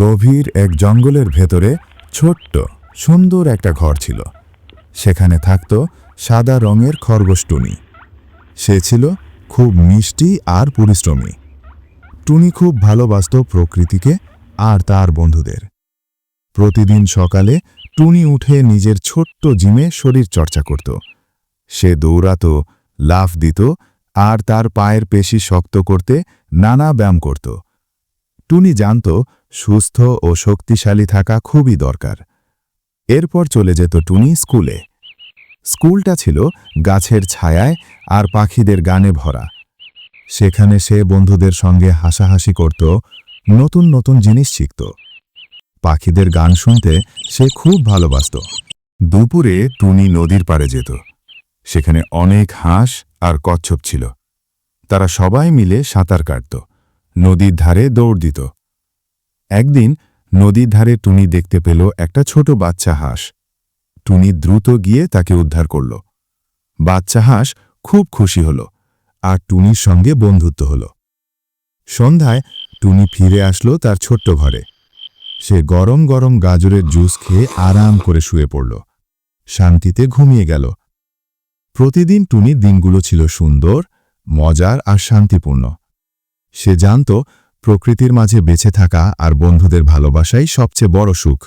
গভীর এক জঙ্গলের ভেতরে ছোট্ট, সুন্দর একটা ঘর ছিল। সেখানে থাকত সাদা রঙের খরগোশ টুনি। সে ছিল খুব মিষ্টি আর পরিশ্রমী। টুনি খুব ভালোবাসত প্রকৃতিকে আর তার বন্ধুদের। প্রতিদিন সকালে টুনি উঠে নিজের ছোট্ট জিমে শরীর চর্চা করত। সে দৌড়াত, লাফ দিত আর তার পায়ের পেশি শক্ত করতে নানা ব্যায়াম করত। টুনি জানত সুস্থ ও শক্তিশালী থাকা খুবই দরকার। এরপর চলে যেত টুনি স্কুলে। স্কুলটা ছিল গাছের ছায়ায় আর পাখিদের গানে ভরা। সেখানে সে বন্ধুদের সঙ্গে হাসাহাসি করত, নতুন নতুন জিনিস শিখত। পাখিদের গান শুনতে সে খুব ভালোবাসত। দুপুরে টুনি নদীর পাড়ে যেত। সেখানে অনেক হাঁস আর কচ্ছপ ছিল। তারা সবাই মিলে সাঁতার কাটত। নদীর ধারে দৌড় দিত। একদিন নদীর ধারে টুনি দেখতে পেল একটা ছোট বাচ্চা হাঁস। টুনি দ্রুত গিয়ে তাকে উদ্ধার করল। বাচ্চা হাঁস খুব খুশি হল আর টুনির সঙ্গে বন্ধুত্ব হল। সন্ধ্যায় টুনি ফিরে আসলো তার ছোট্ট ঘরে। সে গরম গরম গাজরের জুস খেয়ে আরাম করে শুয়ে পড়ল। শান্তিতে ঘুমিয়ে গেল। প্রতিদিন টুনির দিনগুলো ছিল সুন্দর, মজার আর শান্তিপূর্ণ। সে জানত প্রকৃতির মাঝে বেঁচে থাকা আর বন্ধুদের ভালোবাসাই সবচেয়ে বড় সুখ।